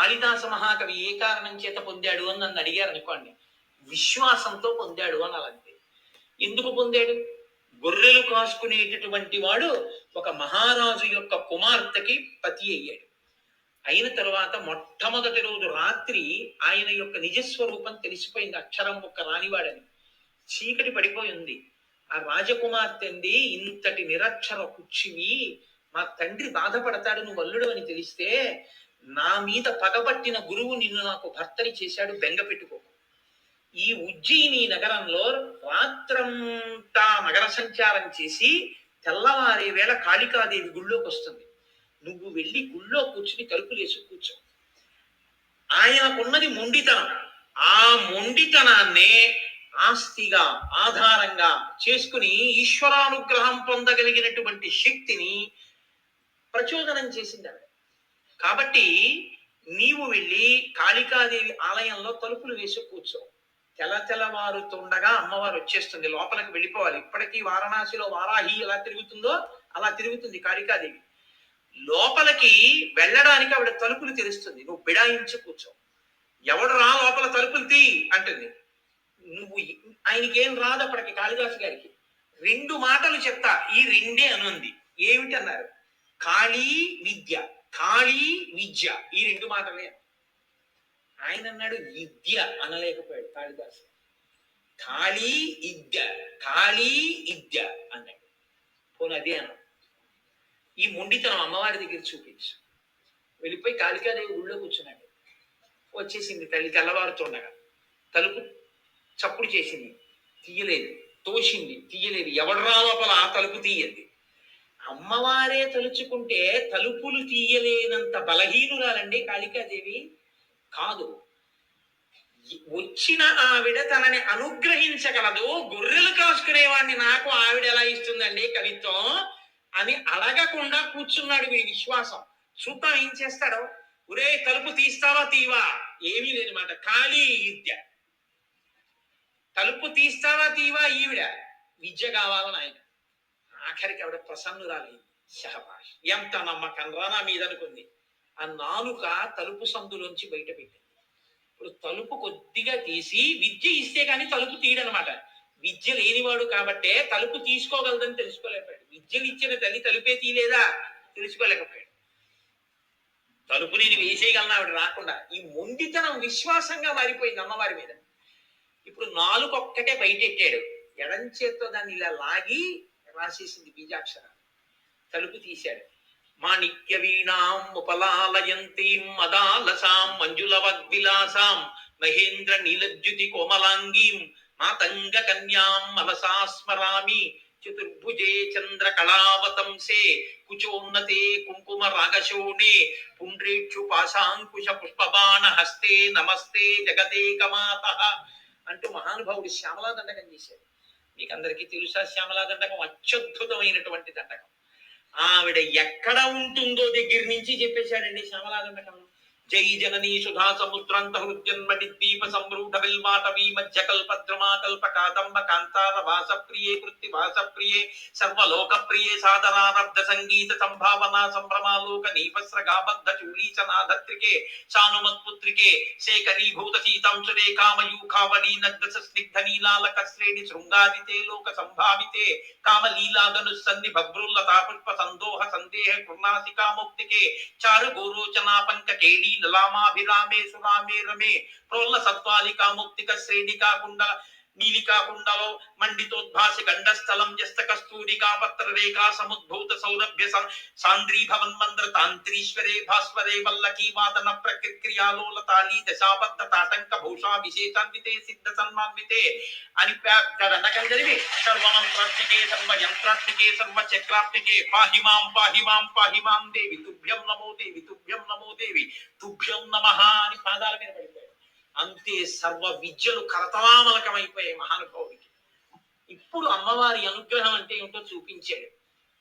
కాళిదాస మహాకవి ఏ కారణం చేత పొందాడు అని నన్ను అడిగారు అనుకోండి. విశ్వాసంతో పొందాడు అని అలాంటి ఎందుకు పొందాడు? గొర్రెలు కాసుకునేటటువంటి వాడు ఒక మహారాజు యొక్క కుమార్తెకి పతి అయ్యాడు. అయిన తర్వాత మొట్టమొదటి రోజు రాత్రి ఆయన యొక్క నిజస్వరూపం తెలిసిపోయింది. అక్షరం ఒక్క రానివాడని. చీకటి పడిపోయి ఉంది. ఆ రాజకుమార్తెంది ఇంతటి నిరక్షర కుచ్చివి మా తండ్రి బాధపడతాడు నువ్వు అల్లుడు అని తెలిస్తే నా మీద పగబట్టిన గురువు నిన్ను నాకు భర్తని చేశాడు బెంగ పెట్టుకో. ఈ ఉజ్జయిని నగరంలో రాత్రంతా నగర సంచారం చేసి తెల్లవారే వేళ కాళికాదేవి గుళ్ళోకి వస్తుంది. నువ్వు వెళ్ళి గుళ్ళో కూర్చుని తలుపులు కూర్చో. ఆయనకున్నది మొండితనం. ఆ మొండితనాన్నే ఆస్తిగా ఆధారంగా చేసుకుని ఈశ్వరానుగ్రహం పొందగలిగినటువంటి శక్తిని ప్రచోదనం చేసింది కాబట్టి నీవు వెళ్ళి కాళికాదేవి ఆలయంలో తలుపులు వేసి కూర్చో. తెల తెల్లవారుతుండగా అమ్మవారు వచ్చేస్తుంది. లోపలికి వెళ్ళిపోవాలి. ఇప్పటికీ వారణాసిలో వారాహి ఎలా తిరుగుతుందో అలా తిరుగుతుంది కాళికాదేవి. లోపలికి వెళ్ళడానికి ఆవిడ తలుపులు తెరుస్తుంది. నువ్వు బిడాయించి కూర్చో. ఎవడు రా లోపల తలుపులు తీ అంటుంది. నువ్వు ఆయనకి ఏం రాదు అప్పటికి కాళిదాసు గారికి. రెండు మాటలు చెప్తా. ఈ రెండే అనుంది. ఏమిటి అన్నారు కాళీ విద్య. కాళీ విద్య ఈ రెండు మాటలే ఆయన అన్నాడు విద్య అనలేకపోయాడు కాళిదాసు కాళీ విద్య కాళీ విద్య అన్నాడు. పోనీ అదే అన్నాడు. ఈ మొండితనం అమ్మవారి దగ్గర చూపించు. వెళ్ళిపోయి కాళికాదేవి ఊళ్ళో కూర్చున్నాడు. వచ్చేసింది తల్లి తెల్లవారుతుండగా. తలుపు చప్పుడు చేసింది. తీయలేదు. తోసింది. తీయలేదు. ఎవడరా లోపల ఆ తలుపు తీయండి అమ్మవారే తలుచుకుంటే తలుపులు తీయలేనంత బలహీనురాలండి కాళికాదేవి. కాదు వచ్చిన ఆవిడ తనని అనుగ్రహించగలదు గొర్రెలు కాసుకునేవాడిని నాకు ఆవిడ ఎలా ఇస్తుందండి కవిత్వం? అని అడగకుండా కూర్చున్నాడు వీడి విశ్వాసం. చూద్దాం ఏం చేస్తాడో. ఒరే తలుపు తీస్తావా తీవా? ఏమీ లేదు మాట. ఖాళీ విద్య. తలుపు తీస్తావా తీవా ఈవిడ? విద్య కావాలని ఆయన. ఆఖరికి ఆవిడ ప్రసన్నురాలైంది. షహబాష్ ఎంత నమ్మకం రా నా మీద అనుకుంది ఆ నాలుక తలుపు సందులోంచి బయట పెట్టింది ఇప్పుడు తలుపు కొద్దిగా తీసి విద్య ఇస్తే కానీ తలుపు తీయడనమాట. విద్య లేనివాడు కాబట్టే తలుపు తీసుకోగలదని తెలుసుకోలేకపోయాడు. విద్యలు ఇచ్చిన తల్లి తలుపే తీయలేదా తెలుసుకోలేకపోయాడు. తలుపు నేను వేసేయగలను ఆవిడ? రాకుండా. ఈ మొండితనం విశ్వాసంగా మారిపోయింది అమ్మవారి మీద. ఇప్పుడు నాలుగు ఒక్కటే బయటెట్టాడు. ఎడం చేత్తో దాన్ని ఇలా లాగి రాసేసింది బీజాక్షరం. తలుపు తీశాడు. మాణిక్య వీణాం ఉపలాలయంతీం మదాలసాం మంజుల వద్విలాసాం మహేంద్ర నీలజ్యుతి కోమలాంగీం మాతంగ కన్యాం మనసా స్మరామి చతుర్భుజే చంద్ర కళావతంసే కుచోన్నతే కుంకుమ రాగశోణే పుండ్రేక్షు పాశాంకుశ పుష్పబాణ హస్తే నమస్తే జగదేకమాత అంటూ మహానుభావుడు శ్యామలా దండకం చేశాడు. మీకు అందరికీ తెలుసా శ్యామలా దండకం అత్యద్భుతమైనటువంటి దండకం. ఆవిడ ఎక్కడ ఉంటుందో దగ్గర నుంచి చెప్పేశాడండి శ్యామలా దండకం. जयी जननी सुधा समुद्रंत हृद्यन्मणिद्वीप संरूढ बिल्माटवी मज्जकल्पद्रुमाकल्पकादम्ब प्रिय कृति वास प्रिय सर्वलोक प्रिय साधना साधनारब्ध संगीत संभावना संभ्रमालोक नीपस्र गाबद्ध चूलीचनाधत्रिके शानुमत्पुत्रिके शेखरीभूत सीतं सुरेखामयूखावली नग्ध सस्निग्ध नीलालक श्रेणि शृंगादिते लोक संभाविते कामलीलादनुसन्निभ भ्रुल्लता पुष्प संदोह संदेह कृणासिका मुक्तिके चारु गोरोचना पंक केली పుష్ప లలామాభిరామే సురామే రమే. ప్రోల్ల సత్వాలికా ముక్తిక శ్రేణికా కుండ నీలికాకుండలో మండితోద్భాసి గండస్థలం జస్త కస్తూరికా పత్ర రేఖా సముద్భూత సౌరభ్య సం- సాంద్రీ భవన్ మంద్ర తాంత్రీశ్వరే భాస్వరే వల్లకీ వాదన ప్రక్రియాలోల తాళీ దశాబద్ధ తాటంక భూషా విశేషాన్వితే సిద్ధ సన్మాన్వితే అని పెద్ద దండకం సర్వమంత్రాత్మికే సర్వ యంత్రాత్మికే సర్వ చక్రాత్మికే పాహిమాం పాహిమాం పాహిమాం దేవి తుభ్యం నమో దేవి తుభ్యం నమో దేవి తుభ్యం నమ అని పాదాల మీద పడిపోయాడు. అంతే సర్వ విద్యలు కరతలామలకమైపోయాయి మహానుభావుడికి. ఇప్పుడు అమ్మవారి అనుగ్రహం అంటే ఏమిటో చూపించాడు.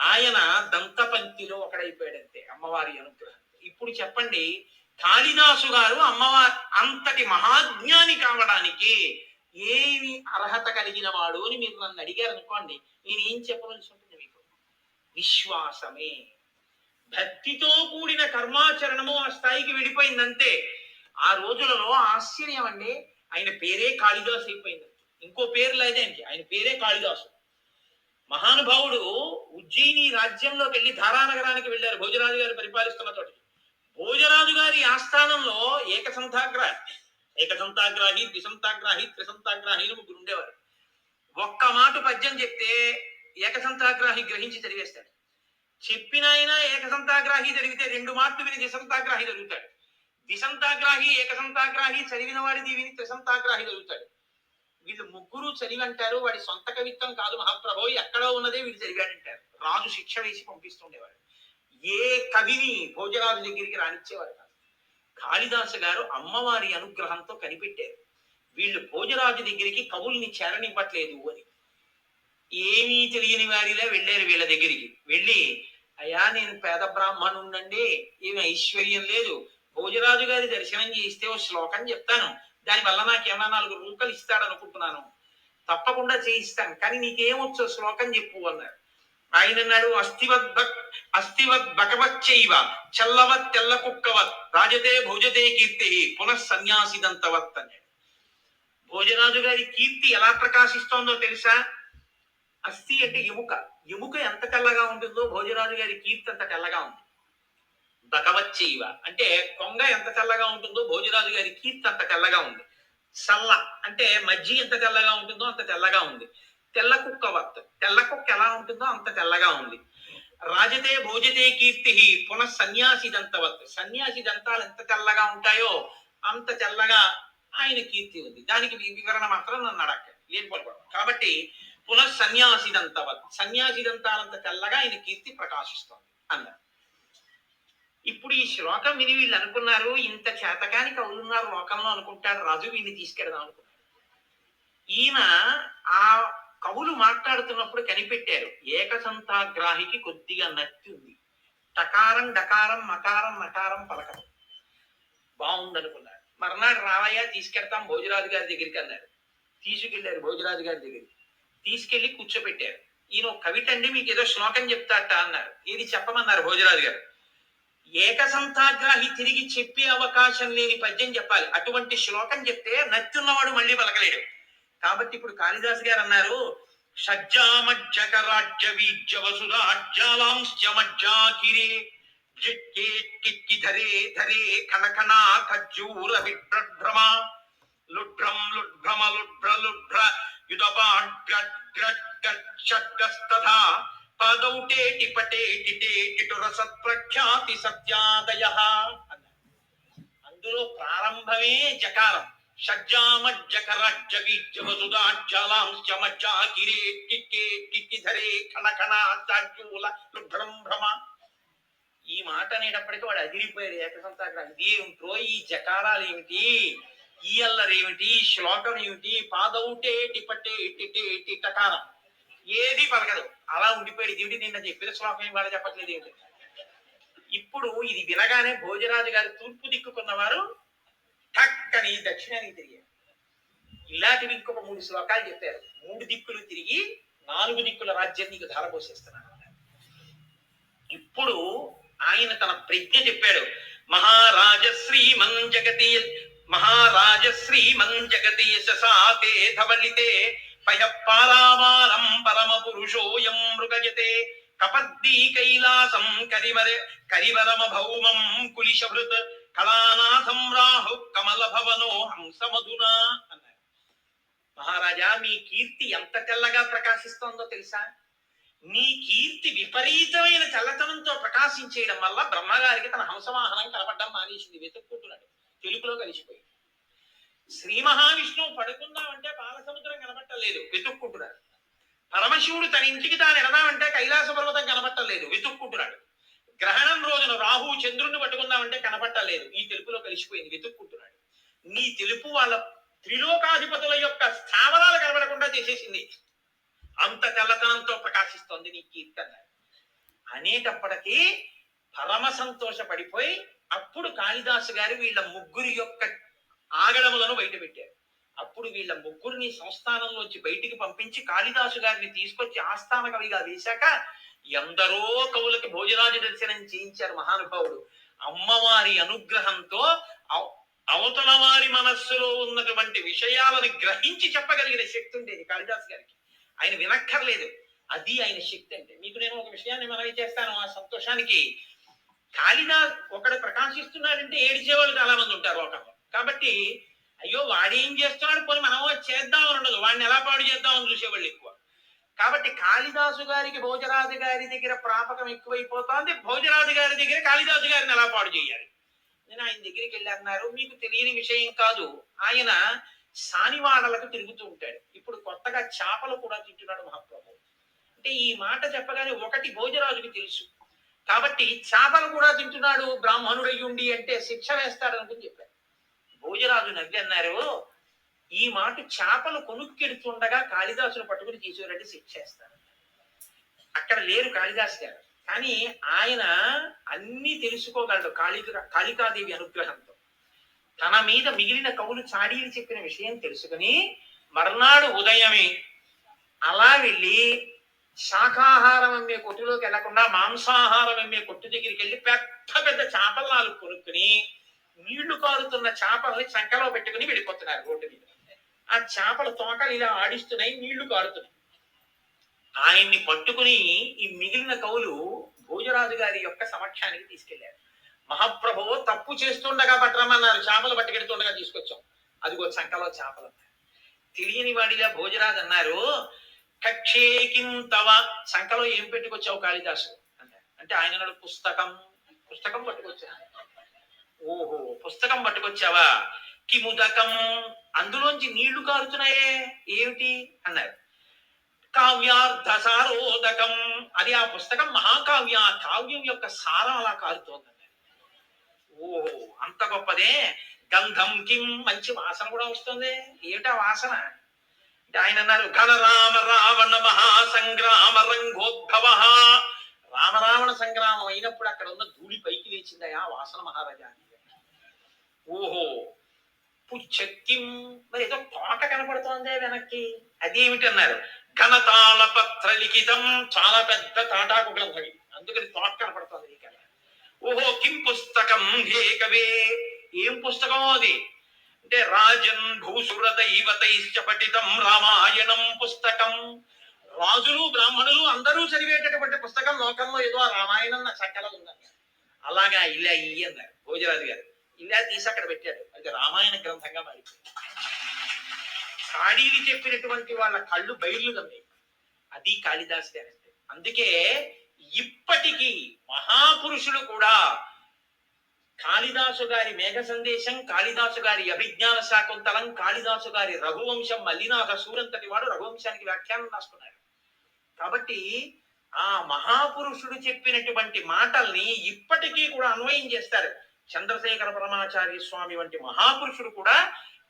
ఆయన దంతపంక్తిలో ఒకడైపోయాడంతే అమ్మవారి అనుగ్రహం. ఇప్పుడు చెప్పండి కాళిదాసు గారు అమ్మవారి అంతటి మహాజ్ఞాని కావడానికి ఏమి అర్హత కలిగిన వాడు అని మీరు నన్ను అడిగారు అనుకోండి నేను ఏం చెప్పవలసి ఉంటుంది మీకు? విశ్వాసమే. భక్తితో కూడిన కర్మాచరణము ఆ స్థాయికి వెళ్ళిపోయిందంతే ఆ రోజులలో ఆశ్చర్యం అండి. ఆయన పేరే కాళిదాసు అయిపోయింది. ఇంకో పేరు లేదేంటి ఆయన పేరే కాళిదాసు. మహానుభావుడు ఉజ్జయిని రాజ్యంలోకి వెళ్ళి ధారానగరానికి వెళ్ళారు. భోజరాజు గారు పరిపాలిస్తున్న తోటి భోజరాజు గారి ఆస్థానంలో ఏకసంతాగ్రాహి ఏకసంతాగ్రాహి ద్విసంతాగ్రాహి త్రిసంతాగ్రాహి అని ముగ్గురు ఉండేవారు. ఒక్క మాట పద్యం చెప్తే ఏకసంతాగ్రాహి గ్రహించి చదివేస్తాడు. చెప్పిన ఆయన ఏకసంతాగ్రాహి జరిగితే రెండు మాటలు విని ద్విసంతాగ్రాహి జరుగుతాడు. ద్విసంతాగ్రాహి ఏకసంతాగ్రాహి చదివిన వాడి దీవిని త్రిసంతాగ్రాహి చదువుతాడు. వీళ్ళు ముగ్గురు చదివి అంటారు వాడి సొంత కవిత్వం కాదు మహాప్రభో ఎక్కడో ఉన్నదే వీడు చదివాడంటారు. రాజు శిక్ష వేసి పంపిస్తుండేవాడు. ఏ కవిని భోజరాజు దగ్గరికి రానిచ్చేవారు కాదు. కాళిదాసు గారు అమ్మవారి అనుగ్రహంతో కనిపెట్టారు. వీళ్ళు భోజరాజు దగ్గరికి కవుల్ని చేరనివ్వట్లేదు అని. ఏమీ తెలియని వారిలా వెళ్ళారు వీళ్ళ దగ్గరికి. వెళ్ళి అయ్యా నేను పేద బ్రాహ్మణుండండి ఏమి ఐశ్వర్యం లేదు. భోజరాజు గారి దర్శనం చేస్తే ఓ శ్లోకం చెప్తాను. దాని వల్ల నాకేమన్నా నాలుగు రూకలు ఇస్తాడనుకుంటున్నాను. తప్పకుండా చేయిస్తాను కానీ నీకేమొచ్చో శ్లోకం చెప్పు అన్నారు. ఆయన అన్నాడు అస్థివద్ భక్ అస్థివద్ భగవచ్చైవ చల్లవత్ తెల్ల కుక్కవత్ రాజతే భోజతే కీర్తి పునః సన్యాసిదంతవత్ అన్నాడు. భోజరాజు గారి కీర్తి ఎలా ప్రకాశిస్తోందో తెలుసా? అస్థి అంటే ఎముక. ఎముక ఎంత తెల్లగా ఉంటుందో భోజరాజు గారి కీర్తి అంత తెల్లగా ఉంది. బకవచ్చైవ అంటే కొంగ ఎంత తెల్లగా ఉంటుందో భోజరాజు గారి కీర్తి అంత తెల్లగా ఉంది. సల్ల అంటే మజ్జి ఎంత తెల్లగా ఉంటుందో అంత తెల్లగా ఉంది. తెల్ల కుక్క వత్ తెల్ల కుక్క ఎలా ఉంటుందో అంత తెల్లగా ఉంది. రాజతే భోజతే కీర్తి పునః సన్యాసి దంతవత్ సన్యాసి దంతాలు ఎంత తెల్లగా ఉంటాయో అంత తెల్లగా ఆయన కీర్తి ఉంది. దానికి వివరణ మాత్రం నన్ను అడగండి లేని కాబట్టి పునః సన్యాసి దంతవత్ సన్యాసి దంతాలంత తెల్లగా ఆయన కీర్తి ప్రకాశిస్తోంది. అన్నారు ఇప్పుడు ఈ శ్లోకం విని వీళ్ళు అనుకున్నారు ఇంత చేతకానికి అవుతున్నారు లోకంలో అనుకుంటారు రాజు వీళ్ళు తీసుకెడదాం అనుకున్నారు ఈయన ఆ కవులు మాట్లాడుతున్నప్పుడు కనిపెట్టారు ఏకసంతాగ్రాహికి కొద్దిగా నత్తి ఉంది. టకారం డకారం మకారం నకారం పలకడం బాగుందనుకున్నారు. మర్నాడు రావయ్య తీసుకెడతాం భోజరాజు గారి దగ్గరికి అన్నారు. తీసుకెళ్ళారు భోజరాజు గారి దగ్గరికి. తీసుకెళ్ళి కూర్చోబెట్టారు ఈయన ఒక కవిటండి మీకు ఏదో శ్లోకం చెప్తాట అన్నారు. ఏది చెప్పమన్నారు భోజరాజు గారు? ఏకసంతాగ్రాహి తిరిగి చెప్పే అవకాశం లేని పద్యం చెప్పాలి. అటువంటి శ్లోకం చెప్తే నచ్చున్నవాడు మళ్ళీ పలకలేడు. కాబట్టి ఇప్పుడు కాళిదాస్ గారు అన్నారు షజ్జామజ్జక రాజ్య వీజ్య వసురాజ్యాలాంశ్చ మజ్జాకిరే జిక్కే కిక్కి ధరే ధరే కనకనా ఖజ్జూర విభ్రభ్రమ లుఢ్రం లుఢ్భ్రమ లుఢ్ర లుఢ్ర యుధపాడ్గద్గద్గద్షడ్గస్తథా పదౌటేటి పటేటి టేటిటు ప్రఖ్యాతి సత్యాదయ. అందులో ప్రారంభమే జకారం. షడ్జామజ్జకరజ్జవిజ్జవసుదాజ్జలాంశ్చమజ్జాకిరే కిక్కే కిక్కిధరే కణకణ చాజ్యూల లుభ్రం భ్రమ. ఈ మాట అనేటప్పటికీ వాడు అదిరిపోయాడు ఏకసంతాగ్రహం. ఏమిటో ఈ జకారాలు ఏమిటి? ఈ అల్లరేమిటి శ్లోకం ఏమిటి? పాదౌటే టిపట్టే టిటే టిటకారం ఏది పలకదు. అలా ఉండిపోయాడు. ఇది నిన్న చెప్పిన శ్లోకం ఇవాళ చెప్పట్లేదు ఏమిటి? ఇప్పుడు ఇది వినగానే భోజరాజు గారు తూర్పు దిక్కుకున్నవారు టక్కని దక్షిణానికి తిరిగారు. ఇలాంటివి ఇంకొక మూడు శ్లోకాలు చెప్పారు. మూడు దిక్కులు తిరిగి నాలుగు దిక్కుల రాజ్యం నీకు ధారపోసేస్తున్నాను ఇప్పుడు ఆయన తన ప్రజ్ఞ చెప్పాడు. మహారాజశ్రీ మన్ జగతి మహారాజశ్రీ మన్ జగతి శశాతే పయ పరమ పురుషోయం మృగజతే కపద్దీ కైలాసం కరివర కరివరమ భౌమం కులిశభృత్ కళానాథం రాహు కమల భవనో హంసమధునా అన్నారు. మహారాజా మీ కీర్తి ఎంత తెల్లగా ప్రకాశిస్తోందో తెలుసా? నీ కీర్తి విపరీతమైన చల్లతనంతో ప్రకాశించేయడం వల్ల బ్రహ్మగారికి తన హంసవాహనం కనపడడం మానేసింది వెతుక్కుంటున్నాడు. తెలుగులో కలిసిపోయి శ్రీ మహావిష్ణువు పడుకుందామంటే బాలసముద్రం కనపట్టలేదు వెతుక్కుంటున్నాడు. పరమశివుడు తన ఇంటికి తాను ఎడదామంటే కైలాస పర్వతం కనపట్టలేదు వెతుక్కుంటున్నాడు. గ్రహణం రోజున రాహు చంద్రుణ్ణి పట్టుకుందామంటే కనపట్టలేదు ఈ తెలుపులో కలిసిపోయింది. వెతుక్కుంటున్నాడు. నీ తెలుపు వాళ్ళ త్రిలోకాధిపతుల యొక్క స్థావరాలు కనబడకుండా చేసేసింది. అంత తెల్లతనంతో ప్రకాశిస్తోంది నీ కీర్తన. అనేటప్పటికీ పరమ సంతోషపడిపోయి అప్పుడు కాళిదాసు గారు వీళ్ళ ముగ్గురి యొక్క ఆగడములను బయట పెట్టారు అప్పుడు వీళ్ళ ముగ్గురిని సంస్థానంలోంచి బయటికి పంపించి కాళిదాసు గారిని తీసుకొచ్చి ఆస్థాన కవిగా వేశాక ఎందరో కవులకి భోజరాజు దర్శనం చేయించారు మహానుభావుడు. అమ్మవారి అనుగ్రహంతో అవతల వారి మనస్సులో ఉన్నటువంటి విషయాలను గ్రహించి చెప్పగలిగిన శక్తి ఉండేది కాళిదాస్ గారికి. ఆయన వినక్కర్లేదు. అది ఆయన శక్తి అంటే. మీకు నేను ఒక విషయాన్ని మనవి చేస్తాను ఆ సంతోషానికి. కాళిదాస్ ఒకడు ప్రకాశిస్తున్నాడంటే ఏడిచేవాళ్ళు చాలా మంది ఉంటారు లోకంలో. కాబట్టి అయ్యో వాడేం చేస్తున్నాడు పోనీ మనం చేద్దామని ఉండదు. వాడిని ఎలా పాడు చేద్దామని చూసేవాళ్ళు ఎక్కువ. కాబట్టి కాళిదాసు గారికి భోజరాజు గారి దగ్గర ప్రాపకం ఎక్కువైపోతుంది. భోజరాజు గారి దగ్గర కాళిదాసు గారిని ఎలా పాడు చేయాలి? నేను ఆయన దగ్గరికి వెళ్ళి అన్నారు మీకు తెలియని విషయం కాదు. ఆయన సానివాడలకు తిరుగుతూ ఉంటాడు. ఇప్పుడు కొత్తగా చేపలు కూడా తింటున్నాడు మహాప్రభు. అంటే ఈ మాట చెప్పగానే ఒకటి భోజరాజుకి తెలుసు. కాబట్టి చేపలు కూడా తింటున్నాడు బ్రాహ్మణుడయ్యుండి అంటే శిక్ష వేస్తాడు అనుకుని చెప్పారు. భోజరాజు నవ్వి అన్నారు ఈ మాట చేపలు కొనుక్కెడుతుండగా కాళిదాసును పట్టుకుని తీసుకురండి శిక్షేస్తారు అక్కడ లేరు కాళిదాస్ గారు. కానీ ఆయన అన్ని తెలుసుకోగలడు కాళిక కాళికాదేవి అనుగ్రహంతో. తన మీద మిగిలిన కవులు చాడీలు చెప్పిన విషయం తెలుసుకుని మర్నాడు ఉదయమే అలా వెళ్ళి శాకాహారం అమ్మే కొట్టులోకి వెళ్ళకుండా మాంసాహారం అమ్మే కొట్టు దగ్గరికి వెళ్ళి పెద్ద పెద్ద చేపలు నాలుగు కొనుక్కుని నీళ్ళు కారుతున్న చేపల్ని చంకలో పెట్టుకుని వెళ్ళిపోతున్నారు రోడ్డు మీద. ఆ చేపల తోకలు ఇలా ఆడిస్తున్నాయి నీళ్ళు కారుతున్నాయి. ఆయన్ని పట్టుకుని ఈ మిగిలిన కవులు భోజరాజు గారి యొక్క సమక్షానికి తీసుకెళ్ళారు. మహాప్రభువు తప్పు చేస్తుండగా పట్టరమన్నారు చేపలు పట్టుకెడుతుండగా తీసుకొచ్చాం. అదిగో చంకలో చేపలు తెలియని వాడిలా భోజరాజు అన్నారు కక్షేకిం తవ. సంకలో ఏం పెట్టుకొచ్చావు కాళిదాసు? అన్నారు. అంటే ఆయన పుస్తకం పుస్తకం పట్టుకొచ్చా ఓహో పుస్తకం పట్టుకొచ్చావా? కిముదకం అందులోంచి నీళ్ళు కారుతున్నాయే? ఏమిటి? అన్నారు. కావ్యార్థ సారోదకం అది ఆ పుస్తకం మహాకావ్య కావ్యం యొక్క సారం అలా కారుతోంది ఓహో అంత గొప్పదే. గంధం కిం మంచి వాసన కూడా వస్తుంది. ఏమిటా వాసన? అంటే ఆయన అన్నారు ఘనరామ రావణ మహాసంగ్రామ రంగోద్భవ. రామరావణ సంగ్రామం అయినప్పుడు అక్కడ ఉన్న ధూళి పైకి లేచిందయా వాసన మహారాజా అని. ఓహో పుచ్చక్కిం మరి ఏదో తోట కనపడుతోందే వెనక్కి. అదేమిటి అన్నారు? ఘనతాళ పత్ర లిఖితం చాలా పెద్ద తాటాకు గ్రంథం అందుకని తోట కనపడుతోంది ఈ కళ ఓహో కిం పుస్తకం హే కవే ఏం పుస్తకం అది? అంటే రాజన్ భూసుర దైవతైశ్చ పఠితం రామాయణం పుస్తకం. రాజులు బ్రాహ్మణులు అందరూ చదివేటటువంటి పుస్తకం లోకంలో ఏదో రామాయణం నా చక్కలో ఉందన్నారు. అలాగా ఇలా ఇయ్యన్నారు భోజరాజు గారు. ఇలా తీసి అక్కడ పెట్టాడు. అది రామాయణ గ్రంథంగా మారిపోయింది. కాళీలు చెప్పినటువంటి వాళ్ళ కళ్ళు బయలు కమ్మాయి. అది కాళిదాస్ గారు అందుకే ఇప్పటికీ మహాపురుషులు కూడా కాళిదాసు గారి మేఘ సందేశం కాళిదాసు గారి అభిజ్ఞాన శాకుంతలం కాళిదాసు గారి రఘువంశం మల్లినాథ సూరంతటి వాడు రఘువంశానికి వ్యాఖ్యానం రాసుకున్నారు. కాబట్టి ఆ మహాపురుషుడు చెప్పినటువంటి మాటల్ని ఇప్పటికీ కూడా అన్వయం చేస్తారు. చంద్రశేఖర పరమాచార్య స్వామి వంటి మహాపురుషుడు కూడా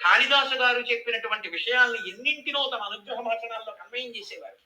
కాళిదాసు గారు చెప్పినటువంటి విషయాల్ని ఎన్నింటినో తమ అనుగ్రహ భాషణాల్లో కన్వయం చేసేవారు.